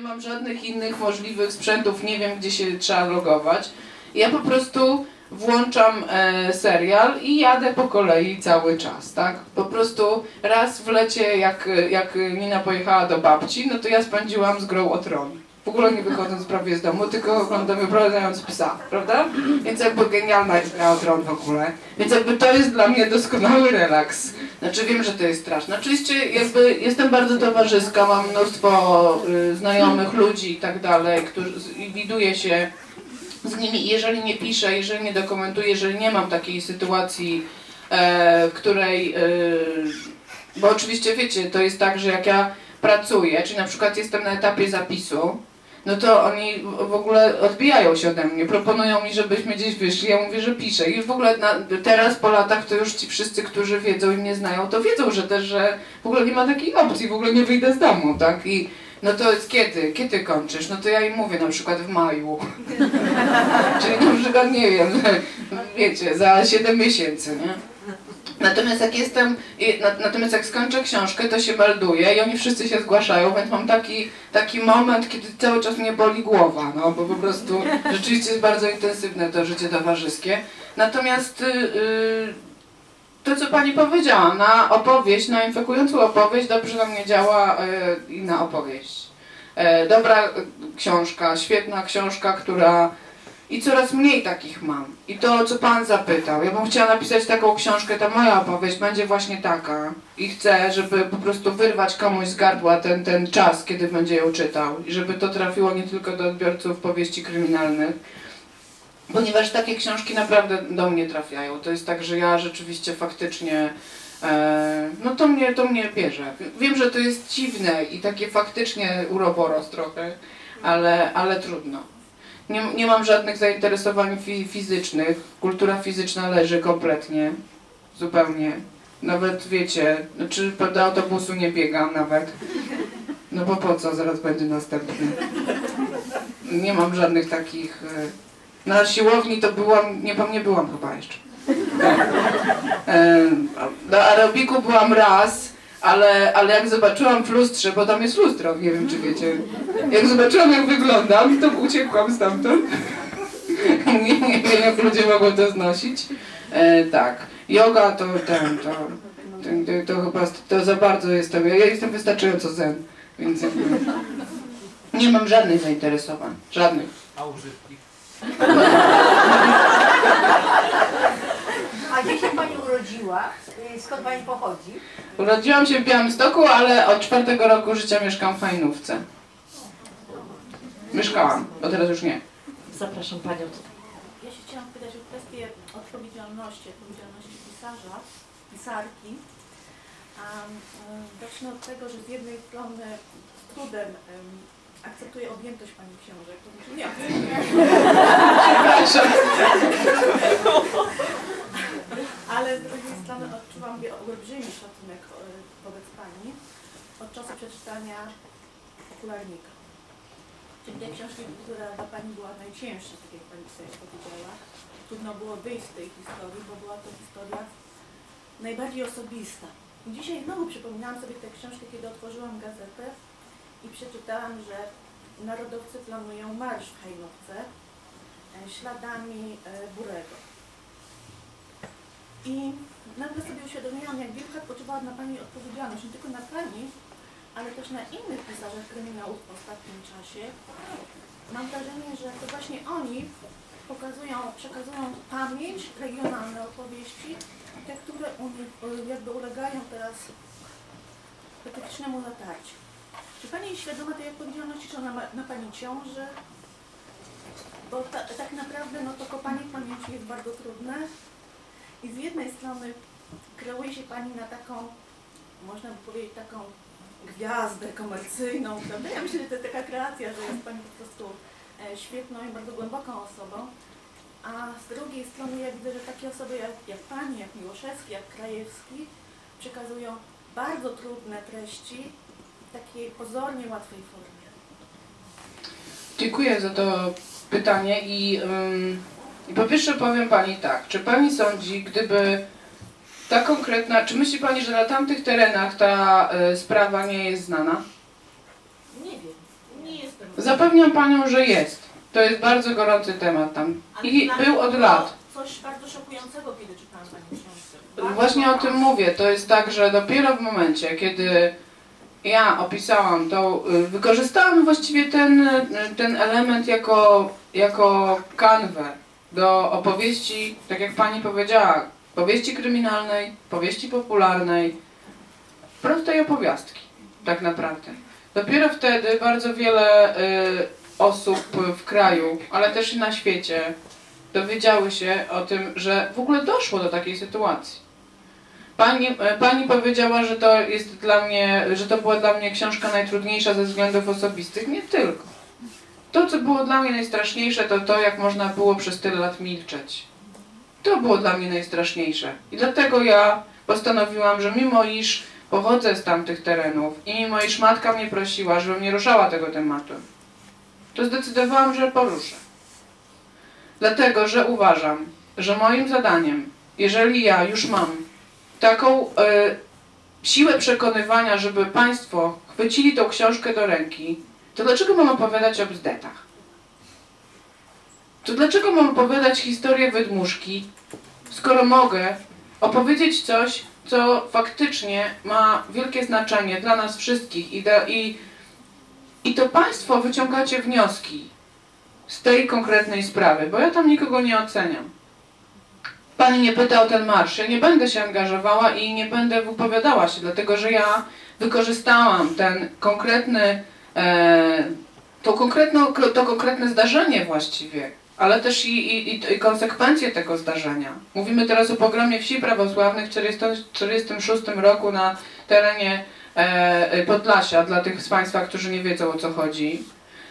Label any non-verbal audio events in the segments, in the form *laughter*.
Nie mam żadnych innych możliwych sprzętów, nie wiem gdzie się trzeba logować. Ja po prostu włączam e, serial i jadę po kolei cały czas, tak? Po prostu raz w lecie, jak, jak Nina pojechała do babci, no to ja spędziłam z grą o tron. W ogóle nie wychodząc prawie z domu, tylko oglądam wyprowadzając psa, prawda? Więc jakby genialna jest gra o tron w ogóle. Więc jakby to jest dla mnie doskonały relaks. Znaczy wiem, że to jest straszne. Oczywiście jakby jestem bardzo towarzyska, mam mnóstwo y, znajomych ludzi i tak dalej, którzy i widuję się z nimi, jeżeli nie piszę, jeżeli nie dokumentuję, jeżeli nie mam takiej sytuacji, e, w której, e, bo oczywiście wiecie, to jest tak, że jak ja pracuję, czyli na przykład jestem na etapie zapisu, no to oni w- ogóle odbijają się ode mnie, proponują mi, żebyśmy gdzieś wyszli, ja mówię, że piszę i w ogóle na, teraz po latach to już ci wszyscy, którzy wiedzą i mnie znają, to wiedzą, że też, że w ogóle nie ma takiej opcji, w ogóle nie wyjdę z domu, tak, i no to jest kiedy? Kiedy kończysz? No to ja im mówię na przykład w maju. *laughs* Czyli na przykład nie wiem, *laughs* wiecie, za 7 miesięcy, nie? Natomiast jak jestem, natomiast jak skończę książkę, to się melduję i oni wszyscy się zgłaszają, więc mam taki, taki moment, kiedy cały czas mnie boli głowa, no bo po prostu rzeczywiście jest bardzo intensywne to życie towarzyskie. Natomiast y, y, to, co pani powiedziała, na opowieść, na infekującą opowieść dobrze na mnie działa y, i na opowieść. E, dobra książka, świetna książka, która i coraz mniej takich mam. I to, co Pan zapytał, ja bym chciała napisać taką książkę, ta moja opowieść będzie właśnie taka. I chcę, żeby po prostu wyrwać komuś z gardła ten, ten czas, kiedy będzie ją czytał. I żeby to trafiło nie tylko do odbiorców powieści kryminalnych. Ponieważ takie książki naprawdę do mnie trafiają. To jest tak, że ja rzeczywiście faktycznie E, no to mnie, to mnie bierze. Wiem, że to jest dziwne i takie faktycznie uroboros trochę, ale, ale trudno. Nie, nie mam żadnych zainteresowań fi, fizycznych. Kultura fizyczna leży kompletnie, zupełnie. Nawet wiecie, czy do autobusu nie biegam nawet. No bo po co, zaraz będzie następny. Nie mam żadnych takich... e, Na siłowni to byłam, nie, nie byłam chyba jeszcze. Do aerobiku byłam raz, ale, ale jak zobaczyłam w lustrze, bo tam jest lustro, nie wiem czy wiecie. Jak zobaczyłam jak wyglądam, to uciekłam stamtąd. *laughs* nie, nie wiem jak ludzie mogą to znosić. E, tak. Yoga to ten, to, to, to, chyba to za bardzo jestem. Ja jestem wystarczająco zen, więc jakby nie mam żadnych zainteresowań. Żadnych. A używki? *laughs* A gdzie się Pani urodziła? Y, Skąd Pani pochodzi? Urodziłam się w Białymstoku, ale od czwartego roku życia mieszkam w Fajnówce. Mieszkałam, bo teraz już nie. Zapraszam Panią. Ja się chciałam pytać o kwestię odpowiedzialności, odpowiedzialności pisarza, pisarki. A, zacznę od tego, że z jednej strony z trudem em, akceptuję objętość Pani książek, to znaczy nie akceptuję, Przepraszam. *laughs* ale z drugiej strony wie- olbrzymi szacunek e, wobec Pani od czasu przeczytania Okularnika. Czyli tej książki, która dla Pani była najcięższa, tak jak Pani sobie powiedziała. Trudno było wyjść z tej historii, bo była to historia najbardziej osobista. Dzisiaj znowu przypominałam sobie tę książkę, kiedy otworzyłam gazetę i przeczytałam, że narodowcy planują marsz w Hajnówce e, śladami Burego. I nagle sobie uświadomiłam, jak wielka spoczywała na Pani odpowiedzialność, nie tylko na Pani, ale też na innych pisarzach kryminałów w ostatnim czasie. Mam wrażenie, że to właśnie oni pokazują, przekazują pamięć, regionalne opowieści, te, które jakby ulegają teraz specyficznemu zatarciu. Czy Pani jest świadoma tej odpowiedzialności, czy ona na Pani ciąży? Bo ta, tak naprawdę no to kopanie pamięci jest bardzo trudne i z jednej strony kreuje się Pani na taką, można by powiedzieć, taką gwiazdę komercyjną, prawda? Ja myślę, że to jest taka kreacja, że jest Pani po prostu e, świetną i bardzo głęboką osobą. A z drugiej strony ja widzę, że takie osoby jak, jak Pani, jak Miłoszewski, jak Krajewski przekazują bardzo trudne treści w takiej pozornie łatwej formie. Dziękuję za to pytanie i, ym, i po pierwsze powiem Pani tak, czy Pani sądzi, gdyby ta konkretna, czy myśli Pani, że na tamtych terenach ta y, sprawa nie jest znana? Nie wiem, nie jest Zapewniam panią, że jest. To jest bardzo gorący temat tam. Ale I mnie był od było lat. Coś bardzo szokującego, kiedy czytałam Pani książkę. Bardzo Właśnie o tym mówię. To jest tak, że dopiero w momencie, kiedy ja opisałam to, y, wykorzystałam właściwie ten, y, ten element jako, jako kanwę do opowieści, tak jak pani powiedziała, powieści kryminalnej, powieści popularnej, prostej opowiastki, tak naprawdę. Dopiero wtedy bardzo wiele y, osób w kraju, ale też i na świecie dowiedziały się o tym, że w ogóle doszło do takiej sytuacji. Pani, e, pani powiedziała, że to jest dla mnie, że to była dla mnie książka najtrudniejsza ze względów osobistych. Nie tylko. To, co było dla mnie najstraszniejsze, to to, jak można było przez tyle lat milczeć. To było dla mnie najstraszniejsze. I dlatego ja postanowiłam, że mimo iż pochodzę z tamtych terenów i mimo iż matka mnie prosiła, żebym nie ruszała tego tematu, to zdecydowałam, że poruszę. Dlatego, że uważam, że moim zadaniem, jeżeli ja już mam taką e, siłę przekonywania, żeby Państwo chwycili tą książkę do ręki, to dlaczego mam opowiadać o bzdetach? To dlaczego mam opowiadać historię wydmuszki, skoro mogę opowiedzieć coś, co faktycznie ma wielkie znaczenie dla nas wszystkich i, da, i, i to Państwo wyciągacie wnioski z tej konkretnej sprawy, bo ja tam nikogo nie oceniam. Pani nie pyta o ten marsz. Ja nie będę się angażowała i nie będę wypowiadała się, dlatego że ja wykorzystałam ten konkretny, to, konkretną, to konkretne zdarzenie właściwie, ale też i, i, i, konsekwencje tego zdarzenia. Mówimy teraz o pogromie wsi prawosławnych w 1946 roku na terenie e, Podlasia, dla tych z Państwa, którzy nie wiedzą o co chodzi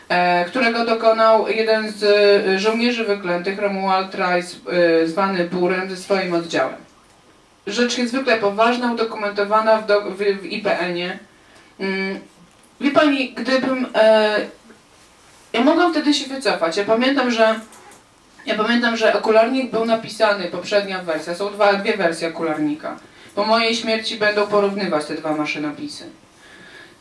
e, którego dokonał jeden z e, żołnierzy wyklętych, Romuald Rice, e, zwany Burem, ze swoim oddziałem. Rzecz niezwykle poważna, udokumentowana w, w, w IPN-ie. Mm, Wie Pani, gdybym... E, ja mogłam wtedy się wycofać. Ja pamiętam, że ja pamiętam, że okularnik był napisany, poprzednia wersja, są dwa, dwie wersje okularnika. Po mojej śmierci będą porównywać te dwa maszynopisy.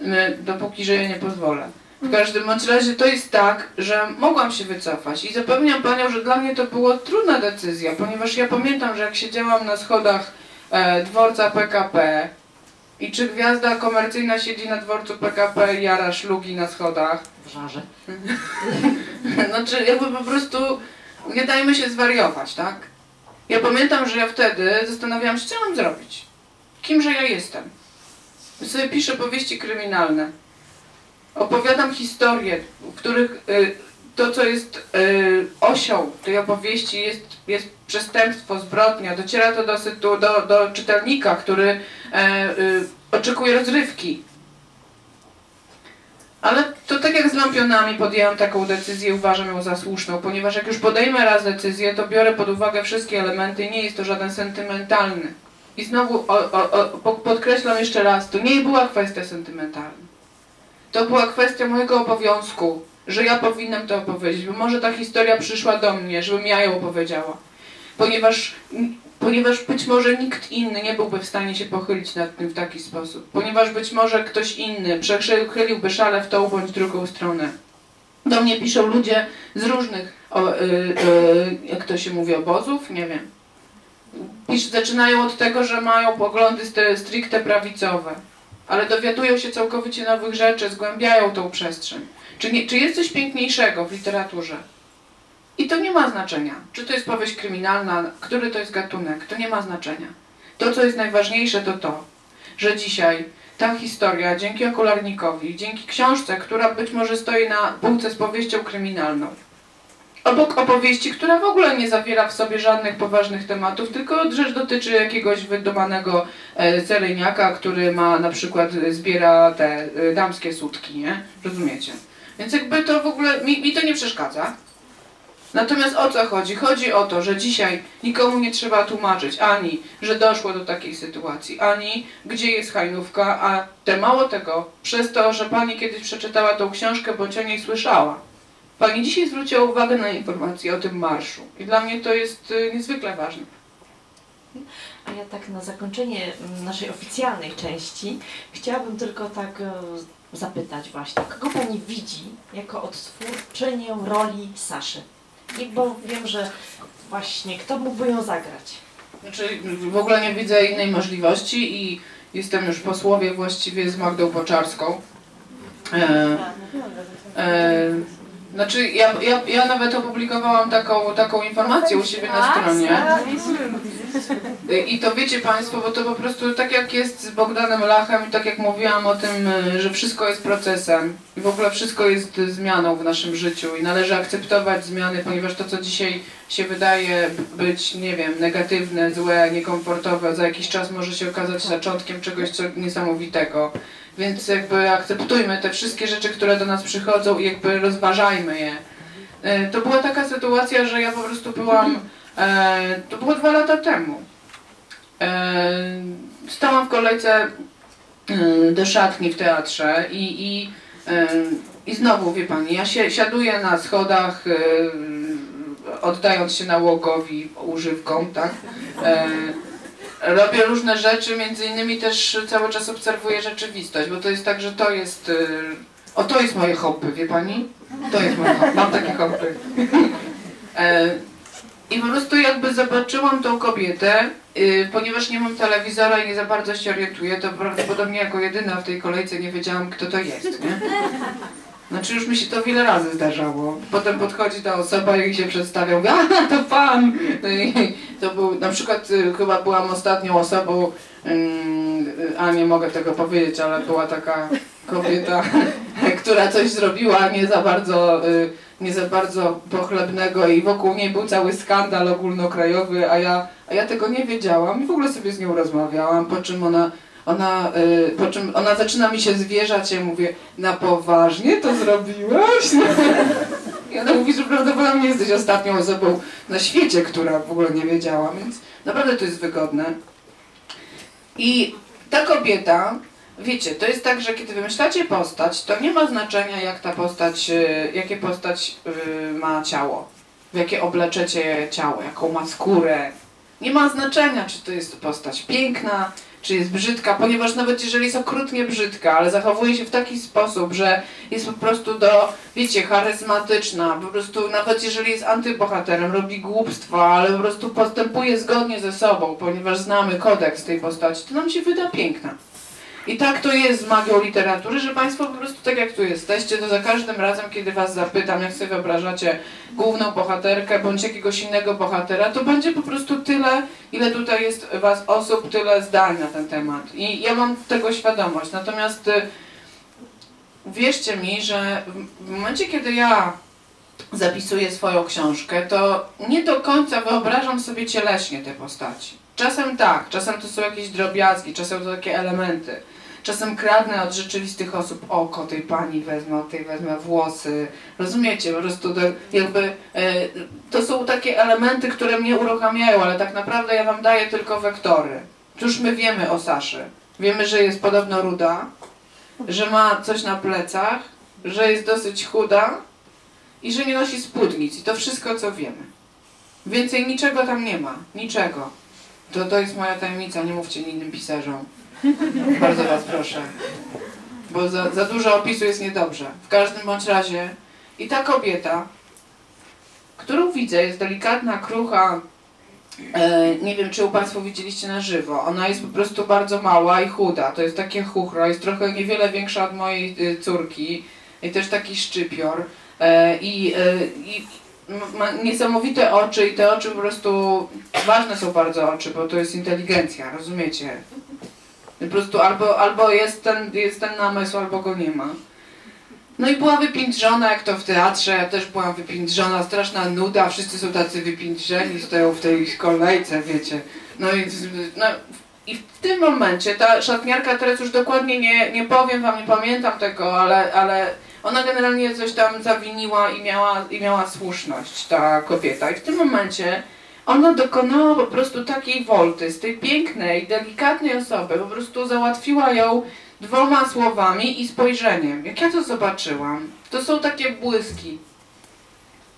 E, Dopóki żyję, nie pozwolę. W każdym bądź razie to jest tak, że mogłam się wycofać i zapewniam Panią, że dla mnie to była trudna decyzja, ponieważ ja pamiętam, że jak siedziałam na schodach e, dworca PKP i czy gwiazda komercyjna siedzi na dworcu PKP i jara szlugi na schodach, w żarze. znaczy jakby po prostu nie dajmy się zwariować, tak? Ja pamiętam, że ja wtedy zastanawiałam się, co mam zrobić. Kimże ja jestem? Ja sobie piszę powieści kryminalne. Opowiadam historie, w których y, to, co jest y, osią tej opowieści, jest, jest przestępstwo, zbrodnia. Dociera to do, do, do czytelnika, który e, y, oczekuje rozrywki. Ale to tak jak z lampionami podjęłam taką decyzję uważam ją za słuszną, ponieważ jak już podejmę raz decyzję, to biorę pod uwagę wszystkie elementy i nie jest to żaden sentymentalny. I znowu o, o, o, po- podkreślam jeszcze raz, to nie była kwestia sentymentalna. To była kwestia mojego obowiązku, że ja powinnam to opowiedzieć, bo może ta historia przyszła do mnie, żebym ja ją opowiedziała. Ponieważ, ponieważ być może nikt inny nie byłby w stanie się pochylić nad tym w taki sposób. Ponieważ być może ktoś inny przechyliłby szale w tą bądź drugą stronę. Do mnie piszą ludzie z różnych, o, y, y, jak to się mówi, obozów, nie wiem. Pisz, zaczynają od tego, że mają poglądy st- stricte prawicowe, ale dowiadują się całkowicie nowych rzeczy, zgłębiają tą przestrzeń. Czy, nie, czy jest coś piękniejszego w literaturze? I to nie ma znaczenia. Czy to jest powieść kryminalna, który to jest gatunek, to nie ma znaczenia. To, co jest najważniejsze, to to, że dzisiaj ta historia, dzięki okularnikowi, dzięki książce, która być może stoi na półce z powieścią kryminalną, obok opowieści, która w ogóle nie zawiera w sobie żadnych poważnych tematów, tylko rzecz dotyczy jakiegoś wydumanego e, seryjniaka, który ma na przykład e, zbiera te e, damskie sutki, nie? Rozumiecie? Więc jakby to w ogóle, mi, mi to nie przeszkadza. Natomiast o co chodzi? Chodzi o to, że dzisiaj nikomu nie trzeba tłumaczyć ani, że doszło do takiej sytuacji, ani gdzie jest hajnówka, a te mało tego, przez to, że pani kiedyś przeczytała tą książkę, bądź o niej słyszała. Pani dzisiaj zwróciła uwagę na informacje o tym marszu. I dla mnie to jest y, niezwykle ważne. A ja tak na zakończenie naszej oficjalnej części chciałabym tylko tak e, zapytać właśnie, kogo Pani widzi jako odtwórczynię roli Saszy? I bo wiem, że właśnie kto mógłby ją zagrać? Znaczy w ogóle nie widzę innej możliwości i jestem już po słowie właściwie z Magdą Boczarską. E, e, znaczy ja, ja, ja nawet opublikowałam taką, taką informację u siebie na stronie. I to wiecie Państwo, bo to po prostu tak jak jest z Bogdanem Lachem i tak jak mówiłam o tym, że wszystko jest procesem i w ogóle wszystko jest zmianą w naszym życiu i należy akceptować zmiany, ponieważ to co dzisiaj się wydaje być, nie wiem, negatywne, złe, niekomfortowe, za jakiś czas może się okazać zaczątkiem czegoś co niesamowitego. Więc jakby akceptujmy te wszystkie rzeczy, które do nas przychodzą i jakby rozważajmy je. Y, To była taka sytuacja, że ja po prostu byłam, e, to było dwa lata temu. E, Stałam w kolejce e, do szatni w teatrze i, i, e, i znowu, wie pani, ja się siaduję na schodach, e, oddając się nałogowi używkom, tak? Robię różne rzeczy, między innymi też cały czas obserwuję rzeczywistość, bo to jest tak, że to jest... e, O, to jest moje hobby, wie pani? To jest moje hobby, mam takie hobby. E, i po prostu jakby zobaczyłam tą kobietę, y, ponieważ nie mam telewizora i nie za bardzo się orientuję, to prawdopodobnie jako jedyna w tej kolejce nie wiedziałam, kto to jest, nie? Znaczy już mi się to wiele razy zdarzało. Potem podchodzi ta osoba i się przedstawia, mówi, a to pan! No to był, na przykład y, chyba byłam ostatnią osobą, ym, a nie mogę tego powiedzieć, ale była taka kobieta, *laughs* która coś zrobiła nie za bardzo, y, nie za bardzo pochlebnego i wokół niej był cały skandal ogólnokrajowy, a ja, a ja tego nie wiedziałam i w ogóle sobie z nią rozmawiałam, po czym ona ona, y, po czym ona zaczyna mi się zwierzać, ja mówię, na poważnie to zrobiłaś? I ona mówi, że prawdopodobnie jesteś ostatnią osobą na świecie, która w ogóle nie wiedziała, więc naprawdę to jest wygodne. I ta kobieta, wiecie, to jest tak, że kiedy wymyślacie postać, to nie ma znaczenia, jak ta postać, y, jakie postać y, ma ciało, w jakie obleczecie ciało, jaką ma skórę. Nie ma znaczenia, czy to jest postać piękna, czy jest brzydka, ponieważ nawet jeżeli jest okrutnie brzydka, ale zachowuje się w taki sposób, że jest po prostu do, wiecie, charyzmatyczna, po prostu nawet jeżeli jest antybohaterem, robi głupstwa, ale po prostu postępuje zgodnie ze sobą, ponieważ znamy kodeks tej postaci, to nam się wyda piękna. I tak to jest z magią literatury, że Państwo po prostu tak jak tu jesteście, to za każdym razem, kiedy Was zapytam, jak sobie wyobrażacie główną bohaterkę bądź jakiegoś innego bohatera, to będzie po prostu tyle, ile tutaj jest Was osób, tyle zdań na ten temat. I ja mam tego świadomość. Natomiast y, wierzcie mi, że w- w momencie, kiedy ja zapisuję swoją książkę, to nie do końca wyobrażam sobie cieleśnie te postaci. Czasem tak, czasem to są jakieś drobiazgi, czasem to takie elementy. Czasem kradnę od rzeczywistych osób oko tej pani wezmę, od tej wezmę włosy. Rozumiecie? Po prostu to jakby e, to są takie elementy, które mnie uruchamiają, ale tak naprawdę ja wam daję tylko wektory. Cóż my wiemy o Saszy? Wiemy, że jest podobno ruda, że ma coś na plecach, że jest dosyć chuda i że nie nosi spódnic. I to wszystko, co wiemy. Więcej niczego tam nie ma. Niczego. To, to jest moja tajemnica, nie mówcie innym pisarzom. Bardzo was proszę. Bo za, za dużo opisu jest niedobrze. W każdym bądź razie i ta kobieta, którą widzę, jest delikatna, krucha. E, nie wiem, czy u Państwo widzieliście na żywo. Ona jest po prostu bardzo mała i chuda. To jest takie chuchro, jest trochę niewiele większa od mojej y, córki. I też taki szczypior. E, I, e, i ma niesamowite oczy i te oczy po prostu ważne są bardzo oczy, bo to jest inteligencja, rozumiecie? Po prostu albo, albo jest, ten, jest ten namysł, albo go nie ma. No i była wypiętrzona, jak to w teatrze, ja też byłam wypiętrzona, straszna nuda, wszyscy są tacy wypiętrzeni, stoją w tej kolejce, wiecie. No i, no, i w tym momencie ta szatniarka, teraz już dokładnie nie, nie powiem wam, nie pamiętam tego, ale, ale ona generalnie coś tam zawiniła i miała, i miała słuszność, ta kobieta. I w tym momencie ona dokonała po prostu takiej wolty z tej pięknej, delikatnej osoby, po prostu załatwiła ją dwoma słowami i spojrzeniem. Jak ja to zobaczyłam, to są takie błyski.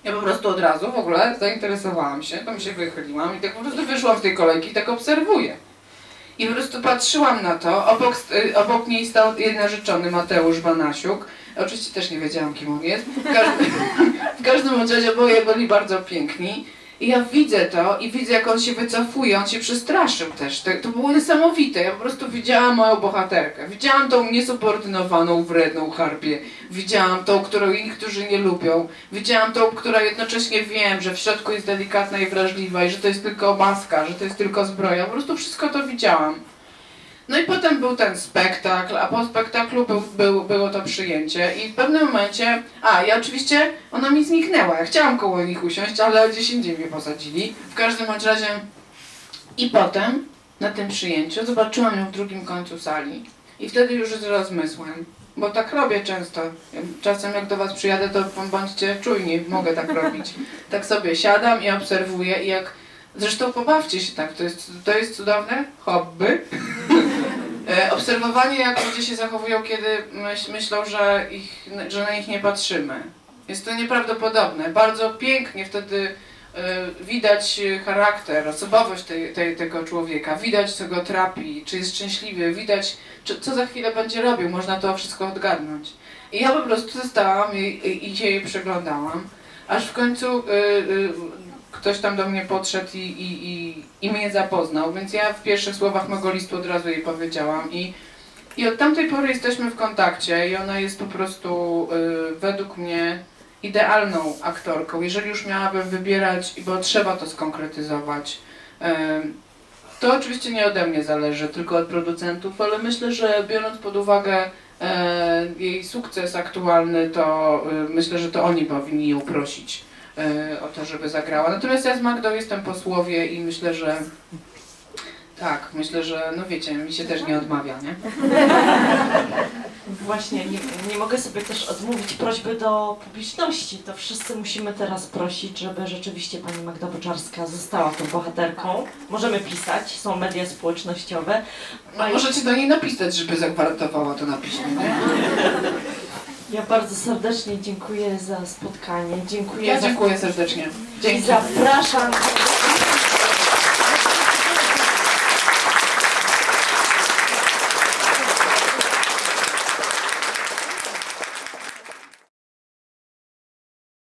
Ja po prostu od razu w ogóle zainteresowałam się, tam się wychyliłam i tak po prostu wyszłam z tej kolejki i tak obserwuję. I po prostu patrzyłam na to, obok, st- obok niej stał jej narzeczony Mateusz Banasiuk. Oczywiście też nie wiedziałam, kim on jest. W każdym, *laughs* w każdym razie oboje byli bardzo piękni. I ja widzę to i widzę, jak on się wycofuje, on się przestraszył też. To, to było niesamowite. Ja po prostu widziałam moją bohaterkę. Widziałam tą niesubordynowaną, wredną harpię. Widziałam tą, którą niektórzy nie lubią. Widziałam tą, która jednocześnie wiem, że w środku jest delikatna i wrażliwa i że to jest tylko maska, że to jest tylko zbroja. Po prostu wszystko to widziałam. No i potem był ten spektakl, a po spektaklu był, był, było to przyjęcie i w pewnym momencie, a ja oczywiście, ona mi zniknęła, ja chciałam koło nich usiąść, ale gdzieś indziej mnie posadzili. W każdym bądź razie i potem na tym przyjęciu zobaczyłam ją w drugim końcu sali i wtedy już z rozmysłem, bo tak robię często. Czasem jak do was przyjadę, to bądźcie czujni, mogę tak robić. *laughs* Tak sobie siadam i obserwuję i jak Zresztą pobawcie się tak, to jest, to jest cudowne hobby. Obserwowanie, jak ludzie się zachowują, kiedy myśl, myślą, że, ich, że na nich nie patrzymy. Jest to nieprawdopodobne. Bardzo pięknie wtedy e, widać charakter, osobowość tej, tej, tego człowieka, widać co go trapi, czy jest szczęśliwy, widać czy, co za chwilę będzie robił, można to wszystko odgadnąć. I ja po prostu zostałam i, i, i się jej przeglądałam, aż w końcu y, y, ktoś tam do mnie podszedł i, i, i, i mnie zapoznał, więc ja w pierwszych słowach mego listu od razu jej powiedziałam i, i od tamtej pory jesteśmy w kontakcie i ona jest po prostu y, według mnie idealną aktorką. Jeżeli już miałabym wybierać, bo trzeba to skonkretyzować, y, to oczywiście nie ode mnie zależy, tylko od producentów, ale myślę, że biorąc pod uwagę e, jej sukces aktualny, to y, myślę, że to oni powinni ją prosić o to, żeby zagrała. Natomiast ja z Magdą jestem po słowie i myślę, że tak, myślę, że no wiecie, mi się też nie odmawia, nie? *laughs* Właśnie, nie, nie mogę sobie też odmówić prośby do publiczności. To wszyscy musimy teraz prosić, żeby rzeczywiście pani Magda Boczarska została tą bohaterką. Możemy pisać, są media społecznościowe. No, możecie do niej napisać, żeby zagwarantowała to na piśmie, nie? *laughs* Ja bardzo serdecznie dziękuję za spotkanie. Dziękuję Ja za dziękuję serdecznie. I Dzięki. zapraszam